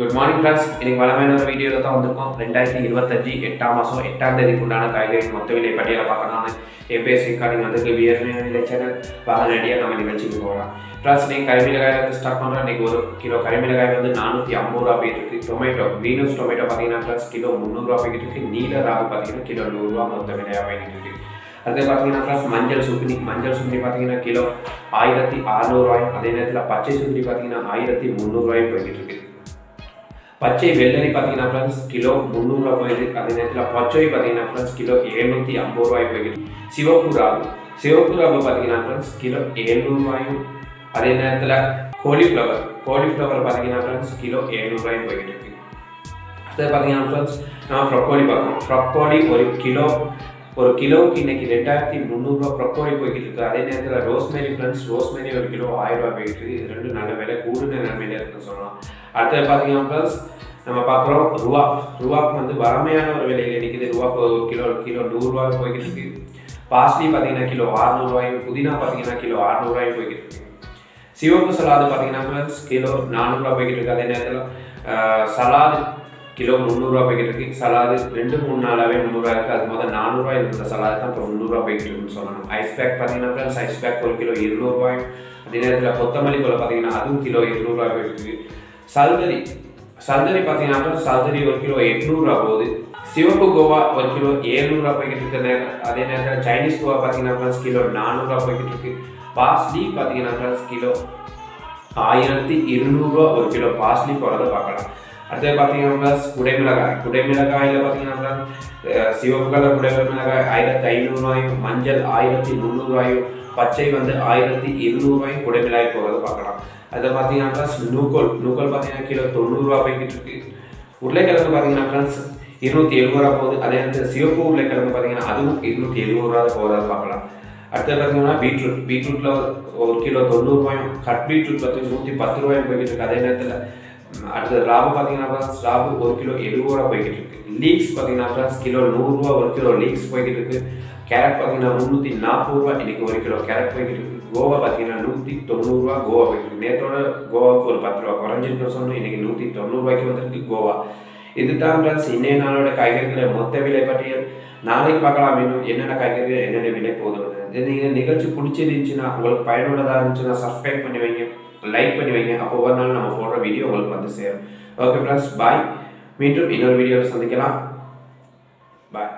Good morning class இன்னைக்கு வளமையான ஒரு வீடியோவில் தான் வந்திருக்கோம். ரெண்டாயிரத்தி இருபத்தஞ்சு எட்டாம் மாதம் எட்டாம் தேதிக்கு உண்டான காய்கறி மொத்த விலை பட்டியலை பார்க்கணும் என் பேர் வந்து வியர்மையான விலை சேனல் வாங்க ரெடியாக நம்ம நிகழ்ச்சிக்கு போகலாம். ஃப்ரெண்ட்ஸ் நீங்கள் கரிமிளகாய் வந்து ஸ்டார்ட் பண்ணுறோம் இன்றைக்கி ஒரு கிலோ கரிமிளகாய் வந்து நானூற்றி ஐம்பது ரூபா போயிட்டு இருக்கு. டொமேட்டோ வீனஸ் டொமேட்டோ பார்த்தீங்கன்னா ஃப்ரெண்ட்ஸ் கிலோ முந்நூறுரூவா போயிட்டு இருக்கு. நீல ராகு பார்த்தீங்கன்னா கிலோ நூறுரூவா மொத்த விலையாக போயிட்டு இருக்கு. அடுத்து பார்த்தீங்கன்னா ப்ளஸ் மஞ்சள் சுப்பினி மஞ்சள் சுப்பினி பார்த்தீங்கன்னா கிலோ ஆயிரத்தி அறநூறுவாயும் அதே நேரத்தில் பச்சை சுப்பினி பார்த்தீங்கன்னா ஆயிரத்தி முந்நூறுவாயும் போய்கிட்டு இருக்கு. பச்சை வெள்ளரி பார்த்தீங்கன்னா ஃப்ரெண்ட்ஸ் கிலோ முந்நூறுரூவா போயிருக்கு அதே நேரத்தில் பச்சை பார்த்தீங்கன்னா ஃப்ரெண்ட்ஸ் கிலோ எழுநூற்றி ஐம்பது ரூபாய் போயிடுது. சிவப்பு ராகு சிவப்பு ராகு பார்த்தீங்கன்னா ஃப்ரெண்ட்ஸ் கிலோ எழுநூறுவாயும் அதே நேரத்தில் கோலிஃப்ளவர் கோலிஃப்ளவர் பார்த்தீங்கன்னா ஃப்ரெண்ட்ஸ் கிலோ எழுநூறுவாயும் போயிட்டு இருக்கு அடுத்தது பார்த்தீங்கன்னா ஃப்ரெண்ட்ஸ் நான் ப்ரொக்கோலி பார்க்கணும் ப்ரொக்கோலி ஒரு கிலோ ஒரு கிலோவுக்கு இன்னைக்கு ரெண்டாயிரத்தி முந்நூறுரூவா ப்ரொக்கோலி போய்கிட்டு இருக்கு. அதே நேரத்தில் ரோஸ்மேரி ஃப்ரெண்ட்ஸ் ரோஸ்மேரி ஒரு கிலோ ஆயிரம் ரூபாய் போயிட்டு இருக்கு. இது ரெண்டும் நல்ல விலை கூடுன நிலைமையில இருக்குன்னு சொல்லலாம். அடுத்தது பார்த்தீங்கன்னா ப்ளஸ் நம்ம பார்க்குறோம் ரூபா ரூபாக்கு வந்து வறுமையான ஒரு விலையில் நிற்கிது ரூபா ஒரு கிலோ கிலோ நூறுரூவா போய்கிட்டு இருக்கு. பாஸ்லி பார்த்தீங்கன்னா கிலோ அறுநூறுவாயும் புதினா பார்த்தீங்கன்னா கிலோ அறுநூறுவாயும் போய்கிட்டு இருக்கு. சிவப்பு சலாது பார்த்தீங்கன்னா ப்ளஸ் கிலோ நானூறுரூவா போய்கிட்டு இருக்கு. அதே நேரத்தில் ஆஹ், சலாது கிலோ முந்நூறுரூவா போய்கிட்டு இருக்கு. சலாது ரெண்டு மூணு நாளாகவே முந்நூறுரூவா இருக்குது அது முதல் நானூறுரூவா இருந்த சலாது தான் இப்போ முந்நூறுரூவா போய்கிட்டு இருக்குன்னு சொல்லணும். ஐஸ் பேக் பார்த்தீங்கன்னா ப்ளஸ் ஐஸ் பேக் ஒரு கிலோ இருநூறுவாயும் அதே நேரத்தில் கொத்தமல்லி போல பார்த்தீங்கன்னா அதுவும் கிலோ இருநூறுவா போய்கிட்டு இருக்கு. சல்தரி சல்தரி பார்த்தீங்கன்னா friends, சல்தரி ஒரு கிலோ எட்நூறுரூவா போகுது. சிவப்பு கோவா ஒரு கிலோ ஏழ்நூறுரூவா போய்கிட்டு இருக்க. நேரம் அதே நேரத்தில் சைனீஸ் கோவா பார்த்தீங்கன்னா கிலோ நானூறுரூவா போய்கிட்டு இருக்கு. பாஸ்லி பார்த்தீங்கன்னா கிலோ ஆயிரத்தி இருநூறுவா ஒரு கிலோ பாஸ்லி போகிறத பார்க்கலாம். அடுத்தது பார்த்தீங்கன்னா குடைமிளகாய் குடைமிளகாயில் பார்த்தீங்கன்னா சிவப்பு கலர் குடைமிளகாய் ஆயிரத்தி ஐநூறுரூவாயும் மஞ்சள் ஆயிரத்தி முந்நூறுரூவாயும் பச்சை வந்து ஆயிரத்தி இருநூறுவாயும் குடைமிளகாய் போகிறத பார்க்கலாம் அதை பார்த்தீங்கன்னா நூக்கோல் நூக்கோல் பார்த்தீங்கன்னா கிலோ தொண்ணூறுரூவா போய்கிட்டு இருக்கு உருளைக்கிழங்கு பார்த்தீங்கன்னா ஃப்ரெண்ட்ஸ் இருநூத்தி எழுபது ரூபா போகுது அதே நேரத்தில் சிவப்பு உருளைக்கிழங்கு பார்த்தீங்கன்னா அதுவும் இருநூத்தி எழுபது ரூபா போகிறத பார்க்கலாம் அடுத்தது பார்த்தீங்கன்னா பீட்ரூட் பீட்ரூட்டில் ஒரு கிலோ தொண்ணூறுபாயும் கட் பீட்ரூட் பார்த்து நூற்றி பத்து ரூபாயும் போய்கிட்டு இருக்கு அதே நேரத்தில் அடுத்தது ராபு பார்த்தீங்கன்னா ராபு ஒரு கிலோ எழுபது ரூபா போய்கிட்டு இருக்கு. லீக்ஸ் பார்த்தீங்கன்னா கிலோ நூறுரூவா ஒரு கிலோ லீக்ஸ் போய்கிட்டு இருக்கு. கேரட் பார்த்தீங்கன்னா முந்நூற்றி நாற்பது ரூபா இன்னைக்கு ஒரு கிலோ கேரட் போய்கிட்டு இருக்கு. கோவா பார்த்தீங்கன்னா நூற்றி தொண்ணூறுரூவா கோவா போய்கிட்டு இருக்கு. நேற்றோட கோவாவுக்கு ஒரு பத்து ரூபா குறைஞ்சிருக்கு சொன்னோம். இன்னைக்கு நூற்றி தொண்ணூறுபாய்க்கு வந்திருக்கு கோவா. இதுதான் ஃப்ரெண்ட்ஸ் இன்னைய நாளோட காய்கறிகளை மொத்த விலை பட்டியல். நாளைக்கு பார்க்கலாம் இன்னும் என்னென்ன காய்கறிகள் என்னென்ன விலை போகுது நீங்கள் நிகழ்ச்சி பிடிச்சிருந்துச்சுன்னா உங்களுக்கு பயனுள்ளதாக இருந்துச்சுன்னா சப்ஸ்கிரைப் பண்ணி வைங்க. லைக் பண்ணி வைங்க. அப்போ ஒவ்வொரு நாள் நம்ம போடுற வீடியோ உங்களுக்கு வந்து சேரும். ஓகே ஃப்ரெண்ட்ஸ் பாய் மீண்டும் இன்னொரு வீடியோவில் சந்திக்கலாம். பாய்